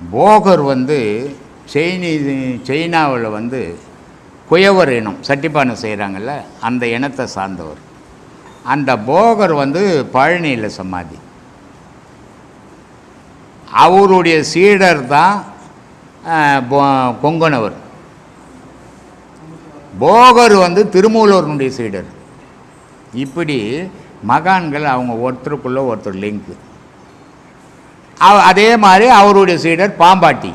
போகர் வந்து செயினி சைனாவில் வந்து குயவர் இனம் சட்டிப்பானை செய்கிறாங்கல்ல அந்த இனத்தை சார்ந்தவர். அந்த போகர் வந்து பழனியில் சமாதி. அவருடைய சீடர் தான் அஹ், கொங்கணவர். போகர் வந்து திருமூலூரனுடைய சீடர். இப்படி மகான்கள் அவங்க ஒருத்தருக்குள்ளே ஒருத்தர் லிங்க்கு அதே மாதிரி அவருடைய சீடர் பாம்பாட்டி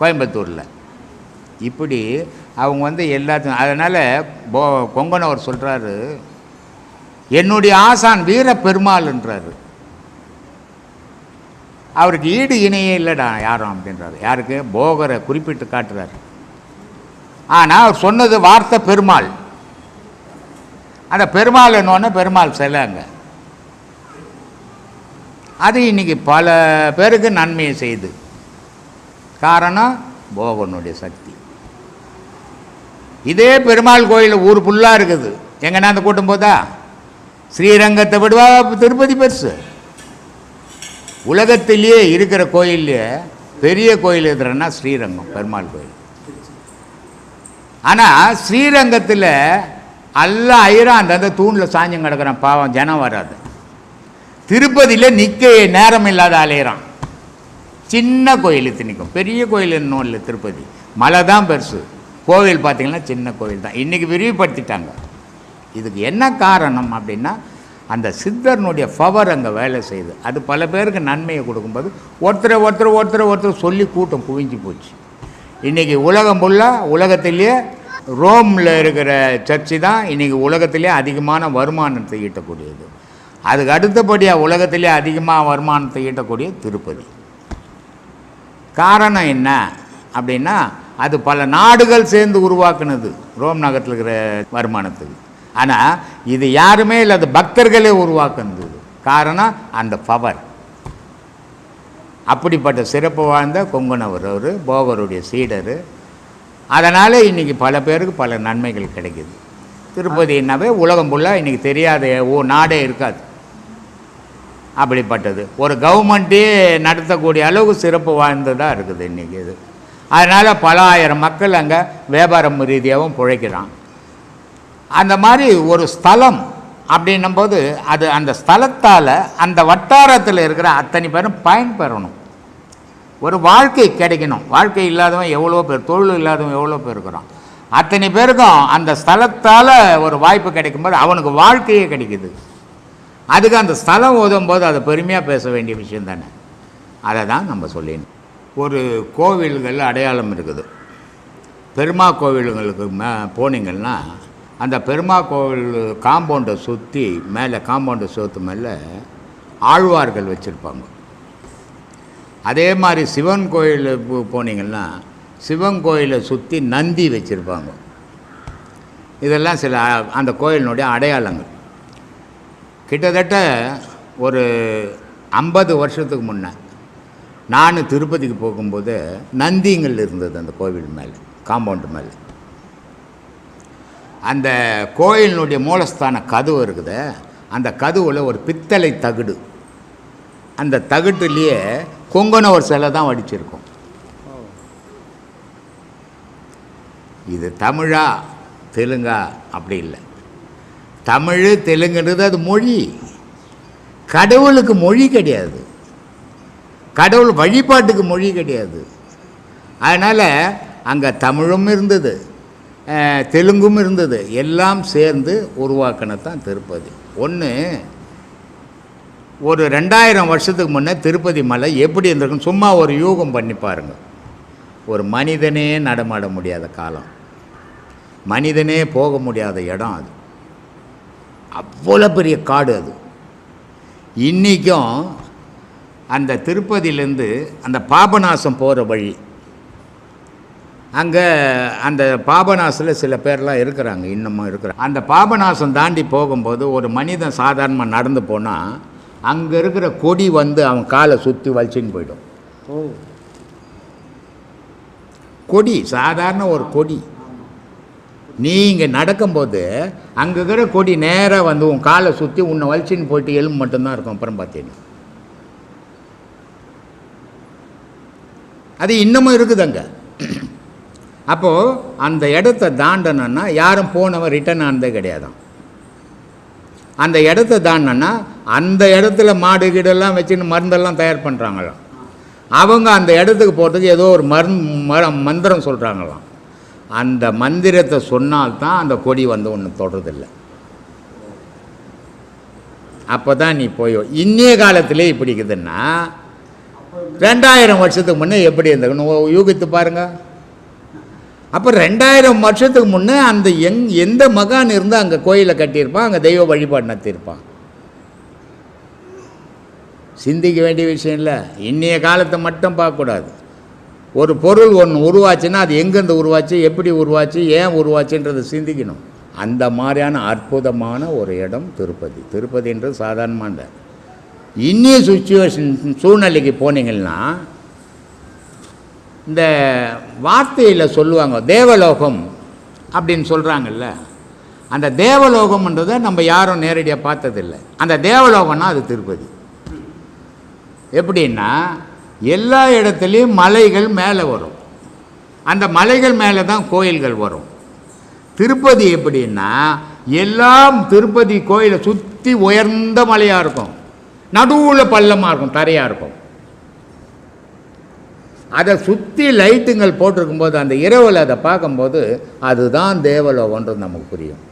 கோயம்புத்தூரில். இப்படி அவங்க வந்து எல்லாத்தையும் அதனால் போ கொங்கனவர் சொல்கிறாரு என்னுடைய ஆசான் வீர பெருமாள்ன்றாரு அவருக்கு ஈடு இணையே இல்லைடா யாரும் அப்படின்றாரு. யாருக்கு? போகரை குறிப்பிட்டு காட்டுறாரு. ஆனால் அவர் சொன்னது வார்த்தை பெருமாள். அந்த பெருமாள் என்னொன்று பெருமாள் சிலைங்க அது இன்னைக்கு பல பேருக்கு நன்மையை செய்யுது காரணம் போகனுடைய சக்தி. இதே பெருமாள் கோயில் ஊர் ஃபுல்லாக இருக்குது. எங்கன்னா அந்த கூட்டம் போதா? ஸ்ரீரங்கத்தை விடுவா திருப்பதி பெருசு. உலகத்திலேயே இருக்கிற கோயில்லையே பெரிய கோயில் எதுறன்னா ஸ்ரீரங்கம் பெருமாள் கோயில். ஆனால் ஸ்ரீரங்கத்தில் எல்லாம் ஐயரம் அந்தந்த தூணில் சாஞ்சம் கிடக்கிறான் பாவம் ஜனம் வராது. திருப்பதியில் நிற்க நேரம் இல்லாத அலையிறான் சின்ன கோயில் திணிக்கும் பெரிய கோயில் இன்னும் இல்லை திருப்பதி. மலை தான் பெருசு. கோவில் பார்த்திங்கன்னா சின்ன கோவில் தான். இன்றைக்கி விரிவுபடுத்திட்டாங்க. இதுக்கு என்ன காரணம் அப்படின்னா அந்த சித்தர்னுடைய பவர் அங்கே வேலை செய்யுது. அது பல பேருக்கு நன்மையை கொடுக்கும்போது ஒருத்தரை ஒருத்தர் ஒருத்தரை ஒருத்தர் சொல்லி கூட்டம் குவிஞ்சு போச்சு. இன்றைக்கி உலகம் ஃபுல்லாக உலகத்திலேயே ரோமில் இருக்கிற சர்ச்சு தான் இன்றைக்கி உலகத்திலே அதிகமான வருமானத்தை ஈட்டக்கூடியது. அதுக்கு அடுத்தபடியாக உலகத்திலே அதிகமாக வருமானத்தை ஈட்டக்கூடிய திருப்பதி. காரணம் என்ன அப்படின்னா அது பல நாடுகள் சேர்ந்து உருவாக்குனது ரோம் நகரத்தில் இருக்கிற வருமானத்துக்கு. ஆனால் இது யாருமே இல்லை அது பக்தர்களே உருவாக்குனது. காரணம் அந்த பவர். அப்படிப்பட்ட சிறப்பு வாழ்ந்த கொங்குனவர் அவர் போகருடைய சீடர். அதனால் இன்றைக்கி பல பேருக்கு பல நன்மைகள் கிடைக்குது. திருப்பதினாவே உலகம் ஃபுல்லாக இன்றைக்கி தெரியாத ஓ நாடே இருக்காது. அப்படிப்பட்டது. ஒரு கவர்மெண்ட்டே நடத்தக்கூடிய அளவுக்கு சிறப்பு வாய்ந்ததாக இருக்குது இன்றைக்கி இது. அதனால் பல ஆயிரம் மக்கள் அங்கே வியாபாரம் ரீதியாகவும் பிழைக்கிறான் அந்த மாதிரி ஒரு ஸ்தலம் அப்படின்னும்போது அது அந்த ஸ்தலத்தால் அந்த வட்டாரத்தில் இருக்கிற அத்தனை பேரும் பயன்பெறணும். ஒரு வாழ்க்கை கிடைக்கணும். வாழ்க்கை இல்லாதவன் எவ்வளோ பேர் தொழில் இல்லாதவன் எவ்வளோ பேர் இருக்கிறான். அத்தனை பேருக்கும் அந்த ஸ்தலத்தால் ஒரு வாய்ப்பு கிடைக்கும்போது அவனுக்கு வாழ்க்கையே கிடைக்குது. அதுக்கு அந்த ஸ்தலம் ஓதும்போது அதை பெருமையாக பேச வேண்டிய விஷயம் தானே? அதை தான் நம்ம சொல்லிடணும் ஒரு கோவில்கள் அடையாளம் இருக்குது. பெருமா கோவில்களுக்கு மே போனீங்கன்னா அந்த பெருமா கோவில் காம்பவுண்டை சுற்றி மேலே காம்பவுண்டை சுற்று மேலே ஆழ்வார்கள் வச்சுருப்பாங்க. அதே மாதிரி சிவன் கோயில் போனீங்கன்னா சிவன் கோயிலை சுற்றி நந்தி வச்சுருப்பாங்க. இதெல்லாம் சில அந்த கோயிலினுடைய அடையாளங்கள். கிட்டத்தட்ட ஒரு ஐம்பது வருஷத்துக்கு முன்னே நான் திருப்பதிக்கு போகும்போது நந்திங்கள் இருந்தது அந்த கோவில் மேலே காம்பவுண்டு மேலே. அந்த கோயிலினுடைய மூலஸ்தான கதவு இருக்குது. அந்த கதுவில் ஒரு பித்தளை தகுடு. அந்த தகுட்டுலேயே கொங்கன ஒரு சிலை தான் வடிச்சிருக்கும். இது தமிழா தெலுங்கா அப்படி இல்லை. தமிழ் தெலுங்குன்றது அது மொழி. கடவுளுக்கு மொழி கிடையாது. கடவுள் வழிபாட்டுக்கு மொழி கிடையாது. அதனால் அங்கே தமிழும் இருந்தது தெலுங்கும் இருந்தது. எல்லாம் சேர்ந்து உருவாக்கினதான் திருப்பதி. ஒன்று ஒரு ரெண்டாயிரம் வருஷத்துக்கு முன்னே திருப்பதி மலை எப்படி இருந்திருக்குன்னு சும்மா ஒரு யூகம் பண்ணி பாருங்கள் ஒரு மனிதனே நடமாட முடியாத காலம். மனிதனே போக முடியாத இடம் அது. அவ்வளோ பெரிய காடு அது. இன்றைக்கும் அந்த திருப்பதியிலேருந்து அந்த பாபநாசம் போகிற வழி. அங்கே அந்த பாபநாசில் சில பேர்லாம் இருக்கிறாங்க இன்னமும் இருக்கிறாங்க. அந்த பாபநாசம் தாண்டி போகும்போது ஒரு மனிதன் சாதாரணமாக நடந்து போனால் அங்கே இருக்கிற கொடி வந்து அவன் காலை சுற்றி வலிச்சின்னு போயிடும். ஓ. கொடி சாதாரண ஒரு கொடி. நீங்கள் நடக்கும்போது அங்கே இருக்கிற கொடி நேராக வந்து உன் காலை சுற்றி உன்னை வலிச்சின்னு போயிட்டு எலும்பு மட்டும்தான் இருக்கும். அப்புறம் பார்த்தீங்கன்னா அது இன்னமும் இருக்குது அங்கே அப்போது அந்த இடத்த தாண்டணுன்னா யாரும் போனவன் ரிட்டர்ன் ஆனதே கிடையாதான். அந்த இடத்த தாண்டனா அந்த இடத்துல மாடு கீடெல்லாம் வச்சுன்னு மருந்தெல்லாம் தயார் பண்ணுறாங்களாம் அவங்க அந்த இடத்துக்கு போகிறதுக்கு ஏதோ ஒரு மருந்து மந்திரம் சொல்கிறாங்களாம் அந்த மந்திரத்தை சொன்னால்தான் அந்த கொடி வந்து ஒன்று தொடுறதில்லை. அப்போ தான் நீ போய் இன்னைய காலத்திலே இப்படி இருக்குதுன்னா ரெண்டாயிரம் வருஷத்துக்கு முன்னே எப்படி இருந்ததுன்னு யூகித்து பாருங்க. அப்போ ரெண்டாயிரம் வருஷத்துக்கு முன்னே அந்த எங் எந்த மகான் இருந்து அங்கே கோயிலை கட்டியிருப்பான் அங்கே தெய்வ வழிபாடு நடத்தியிருப்பான். சிந்திக்க வேண்டிய விஷயம் இல்லை. இன்றைய காலத்தை மட்டும் பார்க்கக்கூடாது. ஒரு பொருள் ஒன்று உருவாச்சுன்னா அது எங்கேருந்து உருவாச்சு எப்படி உருவாச்சு ஏன் உருவாச்சுன்றதை சிந்திக்கணும். அந்த மாதிரியான அற்புதமான ஒரு இடம் திருப்பதி. திருப்பதின்றது சாதாரணமான இன்னிய சுச்சுவேஷன் சூழ்நிலைக்கு போனீங்கன்னா இந்த வார்த்தையில் சொல்லுவாங்க தேவலோகம் அப்படின்னு சொல்கிறாங்கல்ல அந்த தேவலோகம்ன்றதை நம்ம யாரும் நேரடியாக பார்த்ததில்லை. அந்த தேவலோகம்னா அது திருப்பதி. எப்படின்னா எல்லா இடத்துலையும் மலைகள் மேலே வரும். அந்த மலைகள் மேலே தான் கோயில்கள் வரும். திருப்பதி எப்படின்னா எல்லாம் திருப்பதி கோயிலை சுற்றி உயர்ந்த மலையாக இருக்கும். நடுவில் பள்ளமாக இருக்கும் தரையாக இருக்கும். அதை சுற்றி லைட்டுங்கள் போட்டிருக்கும்போது அந்த இரவில் அதை பார்க்கும்போது அதுதான் தேவலோகன்றது நமக்கு புரியும்.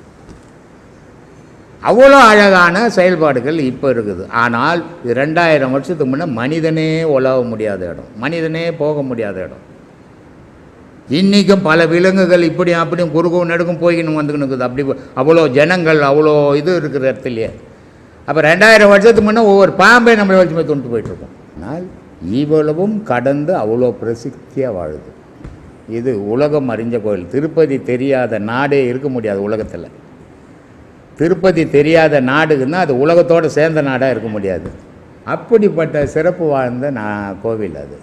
அவ்வளோ அழகான செயல்பாடுகள் இப்போ இருக்குது. ஆனால் இது ரெண்டாயிரம் வருஷத்துக்கு முன்னே மனிதனே உலவ முடியாத இடம். மனிதனே போக முடியாத இடம். இன்றைக்கும் பல விலங்குகள் இப்படி அப்படியும் குறுகும் நெடுக்கும் போய்க்கின்னு வந்துக்கின்னு இருக்குது. அப்படி அவ்வளோ ஜனங்கள் அவ்வளோ இது இருக்கிற இடத்துலையே. அப்போ ரெண்டாயிரம் வருஷத்துக்கு முன்னே ஒவ்வொரு பாம்பை நம்மளை வச்சு போய் தொண்டு போயிட்டுருக்கோம் ஆனால் இவ்வளவும் கடந்து அவ்வளோ பிரசித்தியாக வாழுது. இது உலகம் அறிஞ்ச கோயில். திருப்பதி தெரியாத நாடே இருக்க முடியாது உலகத்தில். திருப்பதி தெரியாத நாடுன்னா அது உலகத்தோடு சேர்ந்த நாடாக இருக்க முடியாது. அப்படிப்பட்ட சிறப்பு வாழ்ந்த நான் கோவில் அது.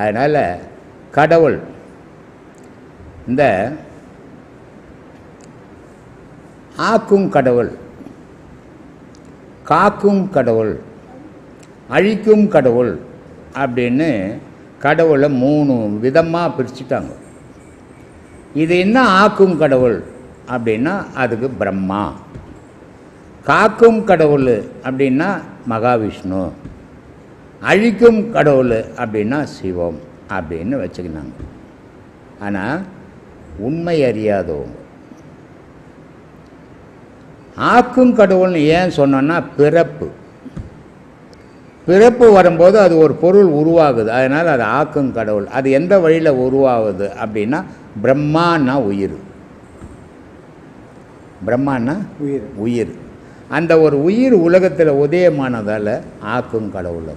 அதனால் கடவுள் இந்த ஆக்கும் கடவுள் காக்கும் கடவுள் அழிக்கும் கடவுள் அப்படின்னு கடவுளை மூணு விதமாக பிரிச்சுட்டாங்க. இது என்ன ஆக்கும் கடவுள் அப்படின்னா அதுக்கு பிரம்மா. காக்கும் கடவுள் அப்படின்னா மகாவிஷ்ணு. அழிக்கும் கடவுள் அப்படின்னா சிவம் அப்படின்னு வச்சுக்கினாங்க. ஆனால் உண்மை அறியாதவங்க. ஆக்கும் கடவுள்னு ஏன் சொன்னோன்னா பிறப்பு. பிறப்பு வரும்போது அது ஒரு பொருள் உருவாகுது. அதனால் அது ஆக்கும் கடவுள். அது எந்த வழியில் உருவாகுது அப்படின்னா பிரம்மான்னா உயிர். பிரம்மான்னா உயிர். உயிர். அந்த ஒரு உயிர் உலகத்தில் உதயமானதால் ஆக்கும் கடவுளை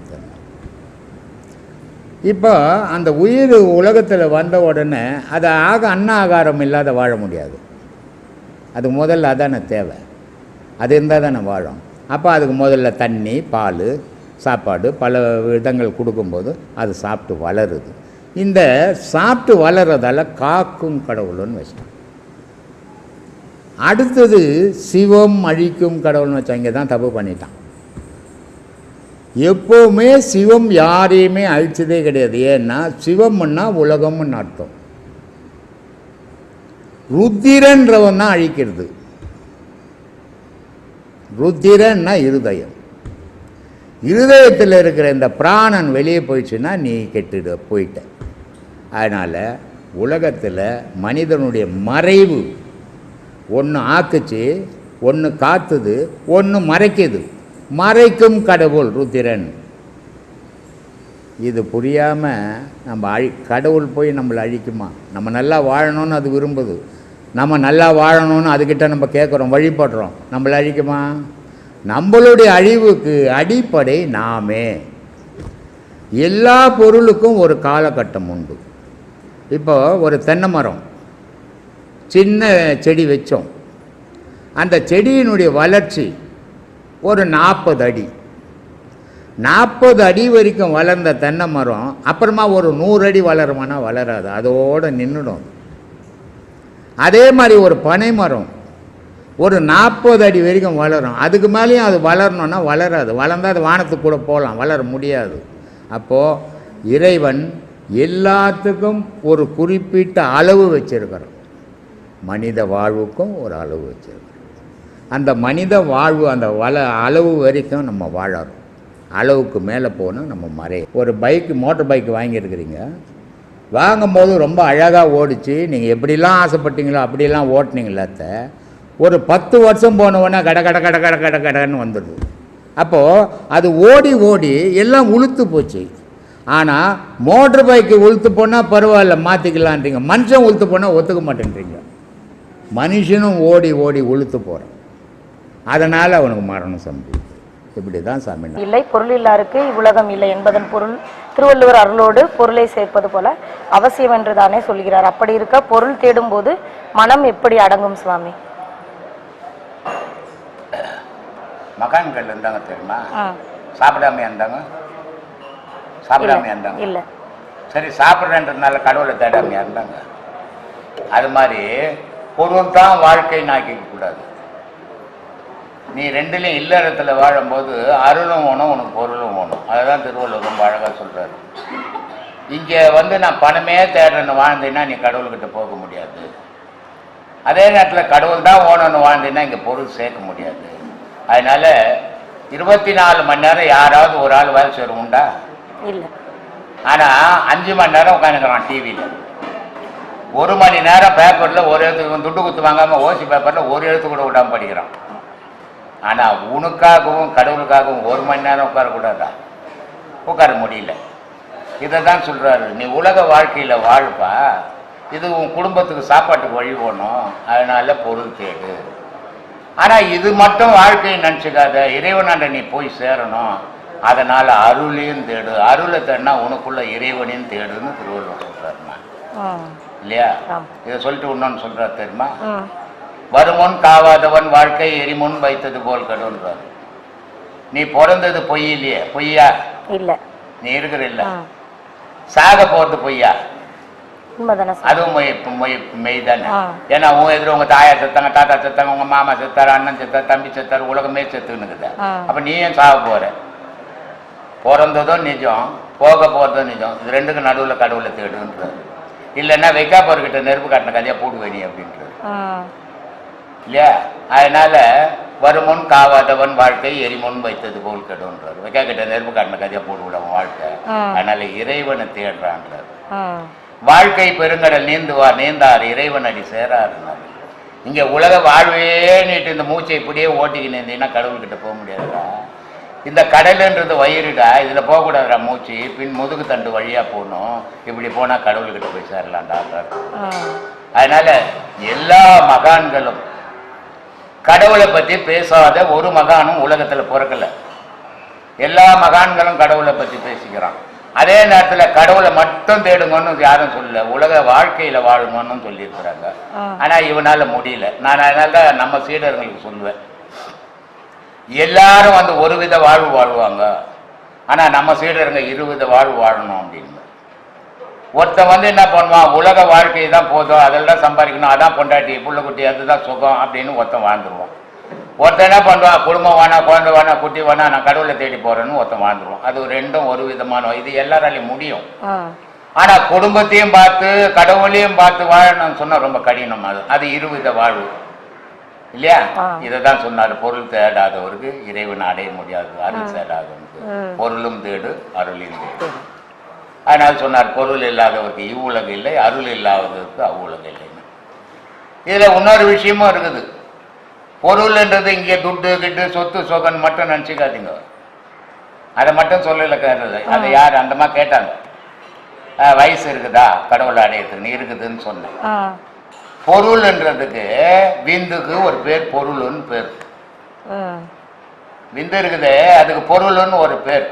இப்போ அந்த உயிர் உலகத்தில் வந்த உடனே அதை ஆக அன்ன ஆகாரம் இல்லாத வாழ முடியாது. அது முதல்ல அதானே தேவை. அது இருந்தால் தானே வாழும். அப்போ அதுக்கு முதல்ல தண்ணி பால் சாப்பாடு பல விதங்கள் கொடுக்கும்போது அது சாப்பிட்டு வளருது. இந்த சாப்பிட்டு வளர்றதால காக்கும் கடவுள்னு வச்சிட்டான் அடுத்தது சிவம் அழிக்கும் கடவுள்னு வச்சா இங்கே தான் தப்பு பண்ணிட்டான். எப்போவுமே சிவம் யாரையுமே அழிச்சதே கிடையாது. ஏன்னா சிவம்னா உலகம்னு அர்த்தம். ருத்திரன்றவன் தான் அழிக்கிறது. ருத்திரன்னா இருதயம். இருதயத்தில் இருக்கிற இந்த பிராணன் வெளியே போயிடுச்சுன்னா நீ கெட்டுட போயிட்ட. அதனால் உலகத்தில் மனிதனுடைய மறைவு ஒன்று ஆக்குச்சு ஒன்று காத்துது ஒன்று மறைக்குது. மறைக்கும் கடவுள் ருத்திரன் இது புரியாமல் நம்ம அழி கடவுள் போய் நம்மளை அழிக்குமா? நம்ம நல்லா வாழணும்னு அது விரும்புது. நம்ம நல்லா வாழணும்னு அதுக்கிட்ட நம்ம கேட்குறோம் வழிபடுறோம். நம்மளை அழிக்குமா? நம்மளுடைய அழிவுக்கு அடிப்படை நாமே. எல்லா பொருளுக்கும் ஒரு காலகட்டம் உண்டு. இப்போ ஒரு தென்னை மரம். சின்ன செடி வச்சோம். அந்த செடியினுடைய வளர்ச்சி ஒரு நாற்பது அடி. நாற்பது அடி வரைக்கும் வளர்ந்த தென்னை மரம் அப்புறமா ஒரு நூறு அடி வளருமானா வளராது. அதோடு நின்றுடும் அதே. மாதிரி ஒரு பனை மரம் ஒரு நாற்பது அடி வரைக்கும் வளரும். அதுக்கு மேலேயும் அது வளரணும்னா வளராது. வளர்ந்தால் அது வானத்துக்கு கூட போகலாம். வளர முடியாது. அப்போது இறைவன் எல்லாத்துக்கும் ஒரு குறிப்பிட்ட அளவு வச்சிருக்கிறோம் மனித வாழ்வுக்கும் ஒரு அளவு வச்சுருக்கோம் அந்த மனித வாழ்வு அந்த வள அளவு வரைக்கும் நம்ம வாழறோம். அளவுக்கு மேலே போனால் நம்ம மறைய ஒரு பைக்கு மோட்டர் பைக் வாங்கியிருக்கிறீங்க. வாங்கும்போது ரொம்ப அழகாக ஓடிச்சு. நீங்கள் எப்படிலாம் ஆசைப்பட்டீங்களோ அப்படிலாம் ஓட்டினீங்களாத்த ஒரு பத்து வருஷம் போனவொன்னே கட கட கட கட கட கடன்னு வந்துடுது. அப்போது அது ஓடி ஓடி எல்லாம் உளுத்து போச்சு. ஆனால் மோட்ரு பைக்கு உளுத்து போனால் பரவாயில்ல மாற்றிக்கலான்றீங்க மனுஷன் உளுத்து போனால் ஒத்துக்க மாட்டேன்றீங்க. மனுஷனும் ஓடி ஓடி உளுத்து போகிறான் அதனால் அவனுக்கு மரணம் சம்பவிக்குது இப்படி தான் சாமி இல்லை பொருள் இல்லாருக்கு இவ்வுலகம் இல்லை என்பதன் பொருள். திருவள்ளுவர் அருளோடு பொருளை சேர்ப்பது போல அவசியம் என்று தானே சொல்கிறார். அப்படி இருக்க பொருள் தேடும் போது மனம் எப்படி அடங்கும் சுவாமி? மகான்கள் இருந்தாங்க தெரியுமா? சாப்பிடாம இருந்தாங்க? சாப்பிடாம இருந்தாங்க? இல்ல. சரி சாப்பிட்றேன்றதுனால கடவுளை தேடாமையா இருந்தாங்க? அது மாதிரி பொருள் தான் வாழ்க்கை நாக்கிக்க கூடாது. நீ ரெண்டுலையும் இல்லறத்தில் வாழும்போது அருளும் வேணும் உனக்கு பொருளும் வேணும். அதுதான் திருவள்ளுவர் ரொம்ப அழகாக சொல்கிறாரு இங்கே வந்து நான் பணமே தேடுறேன்னு வாழ்ந்தேன்னா நீ கடவுள்கிட்ட போக முடியாது. அதே நேரத்தில் கடவுள் தான் ஓணும்னு வாழ்ந்தேன்னா இங்கே பொருள் சேர்க்க முடியாது. அதனால இருபத்தி நாலு மணி நேரம் யாராவது ஒரு ஆள் வேலை செய்கிற உண்டா? இல்ல. ஆனால் அஞ்சு மணி நேரம் உட்காந்துக்கிறான் டிவியில் ஒரு மணி நேரம் பேப்பரில் ஒரு எழுத்து துட்டு குத்து வாங்காமல் ஓசி பேப்பரில் ஒரு எழுத்து கூட விடாம படிக்கிறான். ஆனால் உனக்காகவும் கடவுளுக்காகவும் ஒரு மணி நேரம் உட்காரக்கூடாதா? உட்கார முடியல. இதை தான் சொல்கிறாரு நீ உலக வாழ்க்கையில் வாழ்ப்பா. இது உன் குடும்பத்துக்கு சாப்பாட்டுக்கு வழி போகணும் அதனால பொருள் தேடு. ஆனால் இது மட்டும் வாழ்க்கையை நினச்சிக்காத. இறைவனாண்ட நீ போய் சேரணும். அதனால் அருளையும் தேடு. அருளை தேடினா உனக்குள்ள இறைவனையும் தேடுன்னு திருவள்ளுவர் சொல்கிறாருமா இல்லையா. இதை சொல்லிட்டு இன்னொன்று சொல்கிறார் தெரியுமா? வருமுன் காவாதவன் வாழ்க்கை எரிமுன் வைத்தது போல் கடுன்றார். நீ பிறந்தது பொய் இல்லையே? பொய்யா? இல்ல. நீ இருக்கிற இல்ல. சாக போறது பொய்யா? அதுவும் மொய் மொய் மெய் தானே. ஏன்னா உன் எதிர உங்க தாயா செத்தாங்க தாத்தா செத்தாங்க உங்க மாமா செத்தாரு அண்ணன் செத்தாரு தம்பி செத்தாரு உலகமே செத்துன்னுக்குது. ஆ. அப்ப நீ ஏன் சாக போற? பிறந்ததும் நிஜம் போக போறதும் நிஜம். இது ரெண்டுக்கும் நடுவுல கடவுளை தேடுன்றாரு. இல்லைன்னா வைக்காப்பர்கிட்ட நெருப்பு காட்டின கதையா போடுவேணி அப்படின்றாரு. ம், இல்லையா? அதனால வருமுன் காவாதவன் வாழ்க்கை எரிமுன் வைத்தது போல் கெடுன்றார் வைக்கா கிட்ட நெருப்பு காட்டின கதையா போட்டு விடுவோம் வாழ்க்கை. அதனால இறைவனை தேடுறான்றார். வாழ்க்கை பெருங்கடல் நீந்துவார் நீந்தார் இறைவன் அடி சேராருனார் இங்க உலக வாழ்வே நீட்டு. இந்த மூச்சை இப்படியே ஓட்டிக்கின்னு இருந்தீங்கன்னா கடவுள்கிட்ட போக முடியாதுடா. இந்த கடலுன்றது வயிறுடா இதுல போகக்கூடாதுடா மூச்சு. பின் முதுகு தண்டு வழியா போகணும். இப்படி போனா கடவுள்கிட்ட போய் சேரலாம்டான்றார் அதனால எல்லா மகான்களும் கடவுளை பத்தி பேசாத ஒரு மகானும் உலகத்துல பிறக்கல. எல்லா மகான்களும் கடவுளை பத்தி பேசிக்கிறான். அதே நேரத்துல கடவுளை மட்டும் தேடுங்கன்னு யாரும் சொல்லல. உலக வாழ்க்கையில வாழுங்கன்னு சொல்லியிருக்கிறாங்க. ம். ஆனா இவனால முடியல. நான் அதனால தான் நம்ம சீடர்களுக்கு சொல்லுவேன். எல்லாரும் வந்து ஒரு வித வாழ்வு வாழ்வாங்க. ஆனா நம்ம சீடருங்க இருவித வாழ்வு வாழணும் அப்படின்னு. ஒருத்தன் வந்து என்ன பண்ணுவான்? உலக வாழ்க்கை தான் போதும். அதெல்லாம் சம்பாதிக்கணும். அதான் பொண்டாட்டி புள்ள குட்டி அதுதான் சுகம் அப்படின்னு ஒருத்தன் வாழ்ந்துருவான். ஒருத்தன் என்ன பண்ணுவான்? குடும்பம் வேணாம் குழந்தை வேணாம் குட்டி வேணாம் நான் கடவுளை தேடி போறேன்னு ஒருத்தன் வாழ்ந்துருவான். அது ரெண்டும் ஒரு விதமான இது எல்லாராலையும் முடியும். ம், ஆனா குடும்பத்தையும் பார்த்து கடவுளையும் பார்த்து வாழணும்னு சொன்னா ரொம்ப கடினம் அது. அது இருவித வாழ்வு. இல்லையா. இதை தான் சொன்னார். பொருள் தேடாதவருக்கு இறைவன் அடைய முடியாது அருள் தேடாதவனுக்கு. பொருளும் தேடு அருளையும் தேடு. அதனால் சொன்னார் பொருள் இல்லாதவருக்கு இவ்வுலகு இல்லை அருள் இல்லாதவருக்கு அவ்வுலகு இல்லைன்னு. இதுல இன்னொரு விஷயமும் இருக்குது. பொருள்ன்றது இங்கே துட்டு கிட்டு சொத்து சொகன் மட்டும் நினச்சிக்காதீங்க. அதை மட்டும் சொல்லல கேட்டது அதை யார் அந்தமா கேட்டாங்க? வயசு இருக்குதா? கடவுளை அடையிறதுக்கு நீ இருக்குதுன்னு சொன்னேன். பொருள்ன்றதுக்கு விந்துக்கு ஒரு பேர் பொருள்னு பேர். விந்து இருக்குதே அதுக்கு பொருள்னு ஒரு பேர்.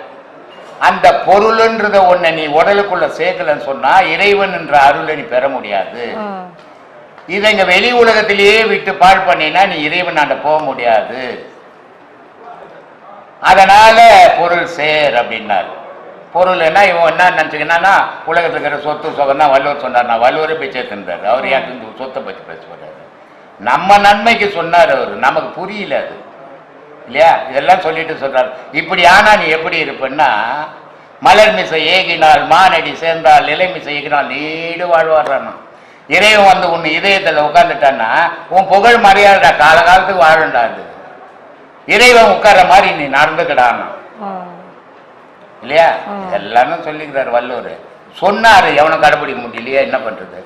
அந்த பொருள்ன்றத ஒன்றை நீ உடலுக்குள்ள சேர்க்கலன்னு சொன்னா இறைவன் என்ற அருளை நீ பெற முடியாது. இதை இங்க வெளி உலகத்திலேயே விட்டு பாழ் பண்ணினா நீ இறைவனாண்ட போக முடியாது. அதனால பொருள் சேர் அப்படின்னாரு. பொருள் என்ன இவன் என்ன நினச்சிக்கினா உலகத்துல இருக்கிற சொத்து சொகம் தான் வள்ளுவர் சொன்னார். நான் வள்ளுவரே போய் சேர்த்துன்றாரு அவர் ஏன் இந்த சொத்தை பற்றி பேச போறாரு? நம்ம நன்மைக்கு சொன்னார் அவர். நமக்கு புரியல அது. இல்லையா? இதெல்லாம் சொல்லிட்டு சொல்றாரு. இப்படி ஆனா நீ எப்படி இருப்பேன்னா மலர் மிசை ஏகினால் மானடி சேர்ந்தால் நிலை மிசை ஏகினால் நீடு வாழ்வாடுறான் இறைவன் வந்து உன் இதயத்துல உட்கார்ந்துட்டான்னா உன் புகழ் மரியாதை காலகாலத்துக்கு வாழண்டா அது. இறைவன் உட்கார்ற மாதிரி நீ நடந்துக்கிடானா. இல்லையா? எல்லாரும் சொல்லிக்கிறார் வள்ளுவர். சொன்னாரு எவனும் கடைபிடிக்க முடியலையா என்ன பண்றது?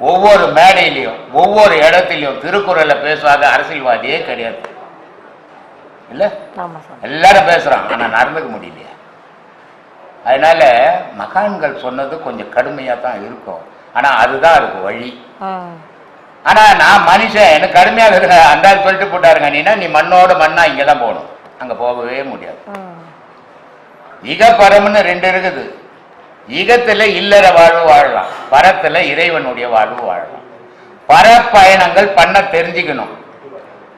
ஒவ்வொரு மேடையிலையும் ஒவ்வொரு இடத்துலையும் திருக்குறளை பேசுவாங்க அரசியல்வாதியே கிடையாது. இல்ல? எல்லாரும் பேசுறான் ஆனா நடந்துக்க முடியலையா. அதனால மகான்கள் சொன்னது கொஞ்சம் கடுமையா தான் இருக்கும். ஆனா அதுதான் இருக்கு வழி. ம். ஆனா நான் மனுஷன் எனக்கு கடுமையா இருக்க. அந்த சொல்லிட்டு போட்டாருங்க நீனா நீ மண்ணோட மண்ணா இங்க தான் போகணும். அங்க போகவே முடியாது. இக பரம்னு ரெண்டு இருக்குது. இகத்துல இல்லற வாழ்வு வாழலாம். பரத்துல இறைவனுடைய வாழ்வு வாழலாம். பரப்பயணங்கள் பண்ண தெரிஞ்சுக்கணும்.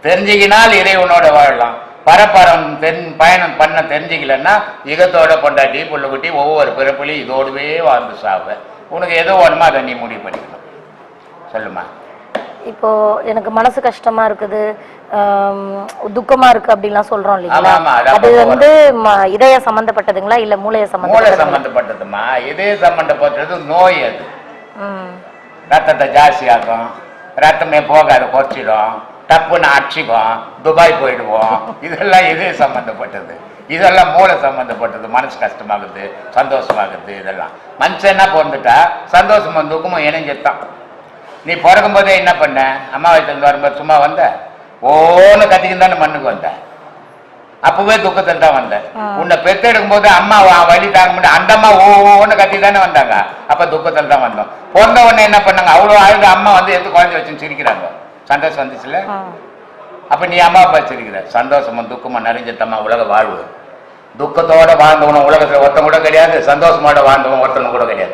தெரிஞ்சுக்கினால் இறைவனோட வாழலாம். பரப்பரம் தென் பயணம் பண்ண தெரிஞ்சுக்கலன்னா இகத்தோட பொண்டாட்டி புள்ளுக்குட்டி ஒவ்வொரு பிறப்புலையும் இதோடவே வாழ்ந்து சாவ. உனக்கு எதோ ஒன்றுமா அதை நீ முடிவு பண்ணிக்கணும். சொல்லுமா? இப்போ எனக்கு மனசு கஷ்டமா இருக்குது துக்கமா இருக்கு அப்படின்லாம் சொல்றோம் இல்லைங்களா? அது வந்து இதய சம்பந்தப்பட்டதுங்களா? இல்ல மூளைய மூளை சம்பந்தப்பட்டது சம்பந்தப்பட்டதுமா? இதே சம்பந்தப்பட்டது நோய் அது. ரத்தத்தை ஜாஸ்தியாக்கும். ரத்தமே போகாது குறைச்சிடும் டப்புன்னு அடிச்சிக்கும். துபாய் போயிடுவோம். இதெல்லாம் இதே சம்பந்தப்பட்டது. இதெல்லாம் மூளை சம்பந்தப்பட்டது. மனசு கஷ்டமாகுது சந்தோஷமாகுது இதெல்லாம். மனுஷன் என்ன பிறந்துட்டா? சந்தோஷமும் துக்கமும் இணைஞ்சத்தான் நீ பிறக்கும் போதே என்ன பண்ண? அம்மா வயிற்றுல வரும்போது சும்மா வந்த? ஓன்னு கத்திக்கின்னு தானே மண்ணுக்கு வந்த? அப்பவே துக்கத்தில் தான் வந்தேன் உன்னை பெத்தெடுக்கும் போது அம்மா வா- வலி தாங்க முடியும் அந்த அம்மா ஓன்னு கத்தி தானே வந்தாங்க. அப்ப துக்கத்தில் தான் வந்தோம். பிறந்த உடனே என்ன பண்ணாங்க? அவ்வளோ அழுது அம்மா வந்து எடுத்து குழந்தை வச்சுன்னு சிரிக்கிறாங்க. சந்தோஷம் வந்துச்சுல. அப்ப நீ அம்மா அப்பா சிரிக்கிற. சந்தோஷமும் துக்கமும் நிறைஞ்சத்தம்மா உலக வாழ்வு. துக்கத்தோட வாழ்ந்தவனும் உலகத்துல ஒருத்தன் கூட கிடையாது சந்தோஷமோட வாழ்ந்தவன் ஒருத்தனும் கூட கிடையாது.